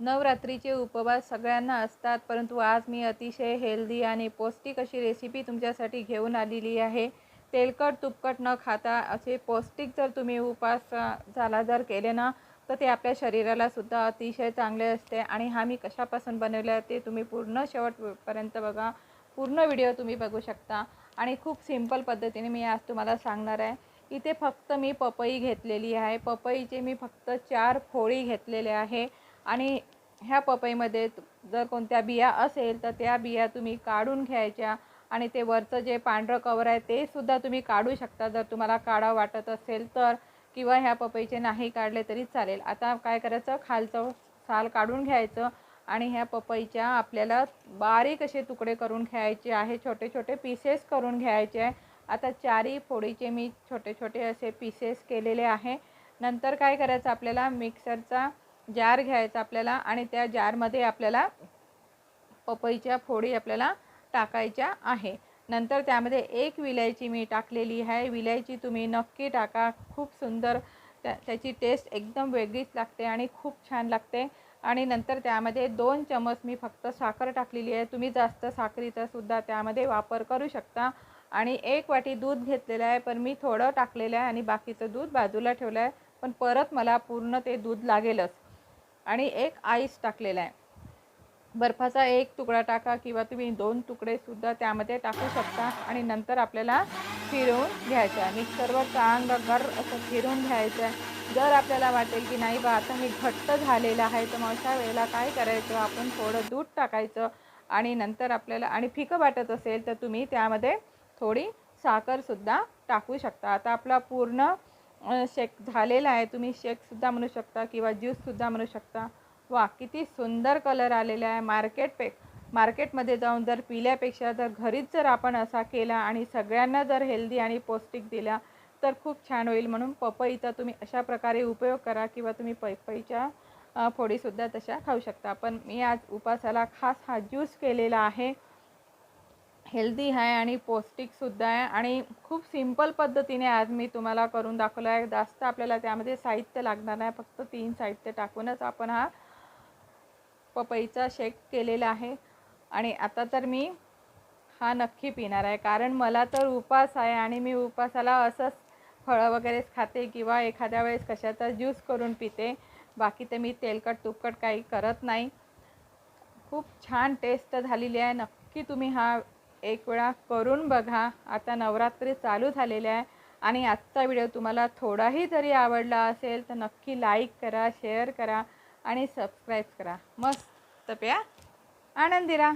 नवरात्रीचे उपवास सगळ्यांना असतात परंतु आज मी अतिशय हेल्दी आणि पौष्टिक अशी रेसिपी तुमच्यासाठी घेऊन आलेली आहे. तेलकट तुपकट न खाता असे पौष्टिक जर तुम्ही उपास झाला जर केले ना तर ते आपल्या शरीराला सुद्धा अतिशय चांगले असते आणि हा मी कशापासून बनवलं आहे ते तुम्ही पूर्ण शेवटपर्यंत बघा. पूर्ण व्हिडिओ तुम्ही बघू शकता. आणि खूप सिंपल पद्धतीने मी आज तुम्हाला सांगणार आहे. इथे फक्त मी पपई घेतलेली आहे. पपईचे मी फक्त चार फोळी घेतलेले आहे. आणि ह्या पपईमध्ये जर कोणत्या बिया असेल तर त्या बिया तुम्ही काढून घ्यायच्या आणि ते वरचं जे पांढरं कवर आहे ते सुद्धा तुम्ही काढू शकता. जर तुम्हाला काढा वाटत असेल तर किंवा ह्या पपईचे नाही काढले तरी चालेल. आता काय करायचं? खालचं साल काढून घ्यायचं आणि ह्या पपईच्या आपल्याला बारीक असे तुकडे करून घ्यायचे आहे. छोटे छोटे पीसेस करून घ्यायचे आहे. आता चारी फोडीचे मी छोटे छोटे असे पीसेस केलेले आहे. नंतर काय करायचं? आपल्याला मिक्सरचा जार घ्यायचा आपल्याला आणि त्या जारमध्ये आपल्याला पपईच्या फोडी आपल्याला टाकायच्या आहे. नंतर त्यामध्ये एक विलायची मी टाकलेली आहे. विलायची तुम्ही नक्की टाका. खूप सुंदर त्या त्याची टेस्ट एकदम वेगळीच लागते आणि खूप छान लागते. आणि नंतर त्यामध्ये दोन चमच मी फक्त साखर टाकलेली आहे. तुम्ही जास्त साखरीचा सुद्धा त्यामध्ये वापर करू शकता. आणि एक वाटी दूध घेतलेलं आहे पण मी थोडं टाकलेलं आहे आणि बाकीचं दूध बाजूला ठेवलं आहे. पण परत मला पूर्ण ते दूध लागेलच. आणि एक आईस टाकलेला आहे. बर्फाचा एक तुकडा टाका किंवा तुम्ही दोन तुकडेसुद्धा त्यामध्ये टाकू शकता आणि नंतर आपल्याला फिरवून घ्यायचं आहे. मिक्सरवर चांगलं गर असं फिरवून घ्यायचं आहे. जर आपल्याला वाटेल की नाही बा आता मी घट्ट झालेलं आहे तर मग अशा वेळेला काय करायचं? आपण थोडं दूध टाकायचं आणि नंतर आपल्याला आणि फिकं वाटत असेल तर तुम्ही त्यामध्ये थोडी साखरसुद्धा टाकू शकता. आता आपला पूर्ण शेक झालेला आहे. तुम्ही शेकसुद्धा म्हणू शकता किंवा ज्यूससुद्धा म्हणू शकता. वा किती सुंदर कलर आलेला आहे. मार्केट पे मार्केटमध्ये जाऊन जर पिल्यापेक्षा जर घरीच जर आपण असा केला आणि सगळ्यांना जर हेल्दी आणि पौष्टिक दिला तर खूप छान होईल. म्हणून पपईचा तुम्ही अशा प्रकारे उपयोग करा किंवा तुम्ही पपईच्या फोडीसुद्धा तशा खाऊ शकता. पण मी आज उपासाला खास हा ज्यूस केलेला आहे. हेल्दी आहे आणि पौष्टिकसुद्धा आहे. आणि खूप सिंपल पद्धतीने आज मी तुम्हाला करून दाखवलं आहे. जास्त आपल्याला त्यामध्ये साहित्य लागणार नाही. फक्त तीन साहित्य टाकूनच आपण हा पपईचा शेक केलेला आहे. आणि आता तर मी हा नक्की पिणार आहे. कारण मला तर उपास आहे आणि मी उपासाला असंच फळं वगैरेच खाते किंवा एखाद्या वेळेस कशाचा ज्यूस करून पिते. बाकी ते मी तेलकट तुपकट काही करत नाही. खूप छान टेस्ट झालेली आहे. नक्की तुम्ही हा एक वेळा करून बघा. आता नवरात्री चालू झालेले आहे आणि आजचा व्हिडिओ तुम्हाला थोडाही जरी आवडला असेल तर नक्की लाईक करा शेअर करा आणि सबस्क्राईब करा. मस्त प्या. आनंदी राहा